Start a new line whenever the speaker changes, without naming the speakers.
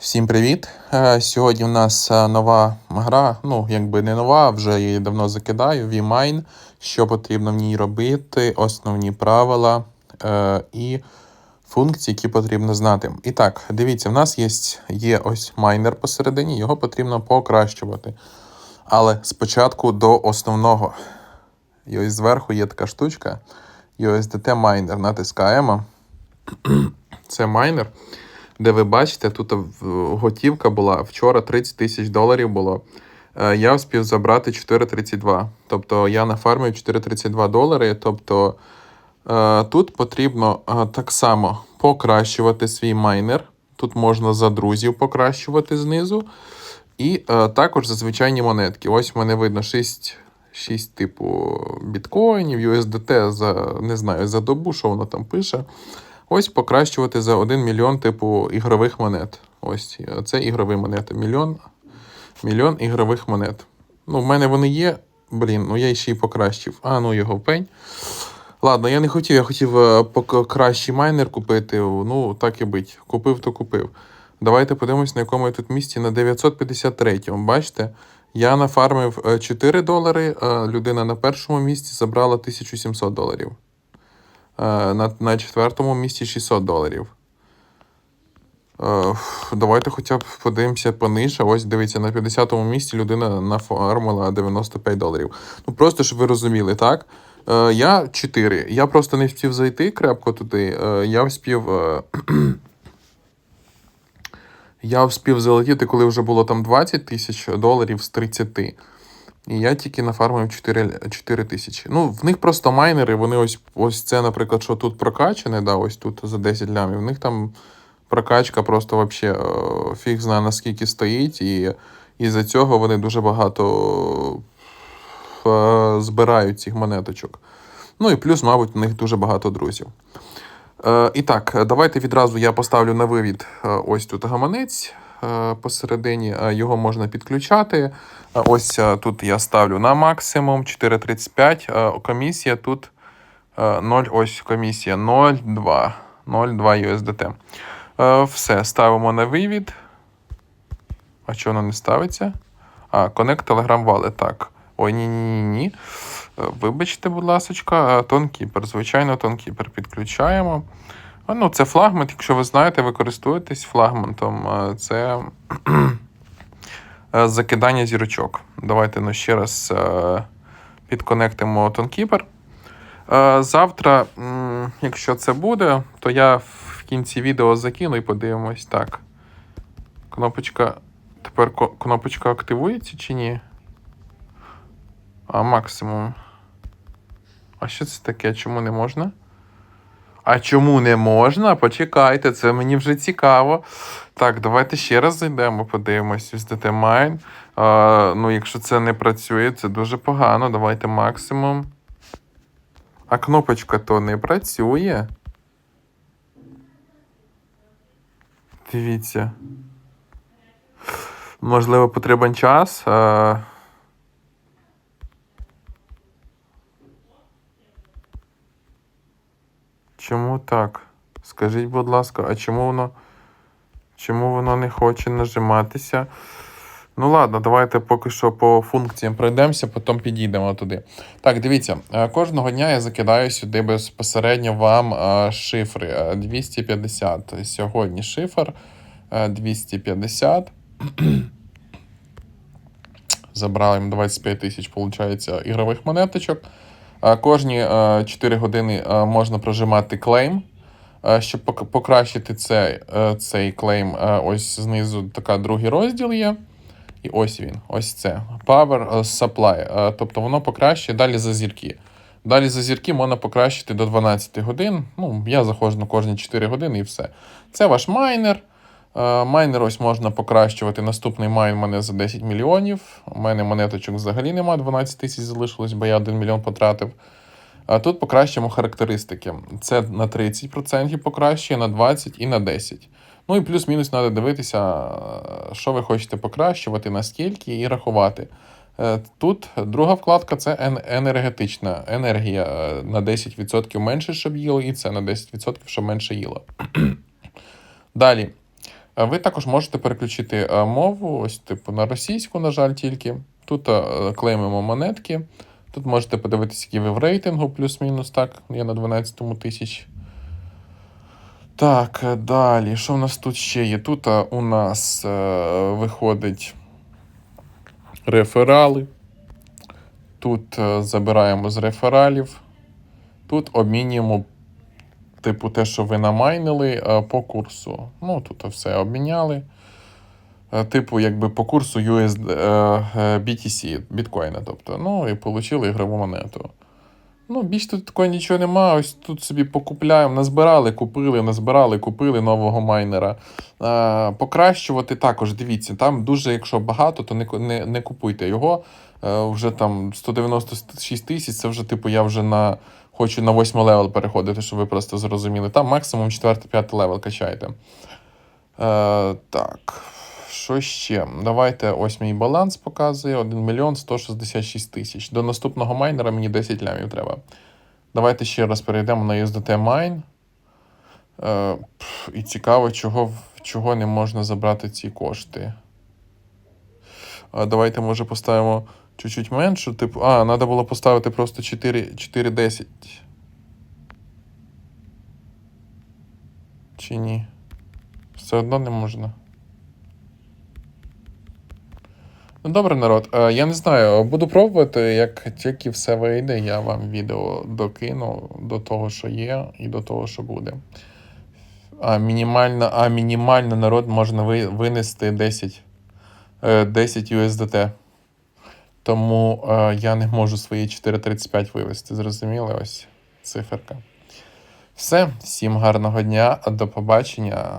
Всім привіт! Е, Сьогодні в нас е, нова гра, ну, якби не нова, вже її давно закидаю. VMine. Що потрібно в ній робити, основні правила е, і функції, які потрібно знати. І так, дивіться, в нас є, є ось майнер посередині, його потрібно покращувати. Але спочатку до основного. І ось зверху є така штучка. USDT майнер. Натискаємо. Це майнер де ви бачите, тут готівка була вчора 30 тисяч доларів було. Е, Я встиг забрати 4,32. Тобто я нафармив 4,32 долари. Тобто е, тут потрібно е, так само покращувати свій майнер. Тут можна за друзів покращувати знизу. І е, також за звичайні монетки. Ось в мене видно 6, 6 типу біткоїнів, USDT за не знаю, за добу, що воно там пише. Ось покращувати за 1 мільйон типу ігрових монет. Ось е, це ігрові монети. Мільйон, мільйон ігрових монет. Ну, в мене вони є. Блін, ну я ще й покращив. А, ну його пень. Ладно, я не хотів, я хотів е, кращий майнер купити. Ну, так і бить. Купив, то купив. Давайте подивимось, на якому я тут місці. На 953. Бачите? Я нафармив е, 4 долари, а людина на першому місці забрала 1700 доларів. Е, На, на четвертому місці 600 доларів. Е, Давайте хоча б подивимося пониже. Ось дивіться, на 50-му місці людина нафармила 95 доларів. Ну просто щоб ви розуміли, так? Е, Я 4. Я просто не встиг зайти крепко туди. Я вспів. Я вспів залетіти, коли вже було там 20 тисяч доларів з 30. І я тільки нафармив 4, 4 тисячі. Ну, в них просто майнери, вони ось, ось це, наприклад, що тут прокачане, да, ось тут за 10 лямів. В них там прокачка просто вообще е, фіг знає наскільки стоїть, і із-за цього вони дуже багато е, збирають цих монеточок. Ну і плюс, мабуть, у них дуже багато друзів. Е, і так, давайте відразу я поставлю на вивід ось тут гаманець посередині. Е, Його можна підключати. Е, Ось е, тут я ставлю на максимум 4,35. Е, Комісія тут е, 0, ось комісія 0,2. 0,2 USDT. Е, Все, ставимо на вивід. А чого воно не ставиться? А, Connect Telegram Wallet, так. Ой, ні-ні-ні. Е, Вибачте, будь ласка, тонкіпер. Звичайно, тонкіпер підключаємо. Ну, це флагман, якщо ви знаєте, ви користуєтесь флагмантом. е, Це е, закидання зірочок. Давайте ну, ще раз е, підконектимо тонкіпер. Завтра, якщо це буде, то я в кінці відео закину і подивимось. Так. Кнопочка. Тепер кнопочка активується чи ні? А максимум. А що це таке? Чому не можна? А чому не можна? Почекайте, це мені вже цікаво. Так, давайте ще раз зайдемо, подивимось USDT Mine. А, ну, якщо це не працює, це дуже погано. Давайте максимум. А кнопочка то не працює. Дивіться. Можливо, потрібен час. А... Чому так? Скажіть, будь ласка, а чому воно. Чому воно не хоче нажиматися? Ну ладно, давайте поки що по функціям пройдемося, потім підійдемо туди. Так, дивіться, е, кожного дня я закидаю сюди безпосередньо вам е, шифри Е, 250. Сьогодні шифр е, 250. Забрали 25 тисяч, виходить, ігрових монеточок. Е, Кожні е, 4 години е, можна прожимати клейм. Е, Щоб покращити цей, е, цей клейм, е, ось знизу така другий розділ є. І ось він, ось це. Power е, Supply. Е, Тобто воно покращує далі за зірки. Далі за зірки можна покращити до 12 годин. Ну, я заходжу на кожні 4 години і все. Це ваш майнер. Е, Майнер ось можна покращувати. Наступний майн мене за 10 мільйонів. У мене монеточок взагалі немає, 12 тисяч залишилось, бо я 1 мільйон потратив. Тут покращимо характеристики. Це на 30% покращує, на 20% і на 10%. Ну і плюс-мінус треба дивитися, е, що ви хочете покращувати, наскільки і рахувати. Е, Тут друга вкладка це енергетична енергія на 10% менше, щоб їло, і це на 10%, щоб менше їло. Далі. Ви також можете переключити е, мову, ось типу на російську, на жаль, тільки. Тут е, клеймимо монетки. Тут можете подивитися, які ви в рейтингу, плюс-мінус, так, я на 12 тисяч. Так, е, далі. Що в нас тут ще є? Тут у нас е, виходить реферали. Тут забираємо з рефералів. Тут обмінюємо, типу, те, що ви намайнили е, по курсу. Ну, тут все обміняли. Е, Типу, якби по курсу USD, е, BTC, біткоїна, тобто, ну, і отримали ігрову монету. Ну, більш тут такого нічого нема. Ось тут собі покупляємо, назбирали, купили, назбирали, купили нового майнера. Е, покращувати також, дивіться, там дуже, якщо багато, то не, не, не купуйте його. Е, вже там 196 тисяч, це вже, типу, я вже на хочу на 8 левел переходити, щоб ви просто зрозуміли. Там максимум 4-5 левел качайте. Е, так. Що ще? Давайте ось мій баланс показує 1 мільйон 166 тисяч. До наступного майнера мені 10 лямів треба. Давайте ще раз перейдемо на USDT Mine. Е, і цікаво, чого, чого не можна забрати ці кошти. А, давайте, може, поставимо чуть-чуть меншу. Типу, а, треба було поставити просто 4, 4,10. Чи ні? Все одно не можна. Ну, добре, народ. Е, Я не знаю, буду пробувати, як тільки все вийде, я вам відео докину до того, що є, і до того, що буде. А мінімально, а мінімально народ можна винести 10, е, 10 USDT. Тому е, я не можу свої 4,35 вивести. Зрозуміли ось циферка. Все, всім гарного дня, до побачення.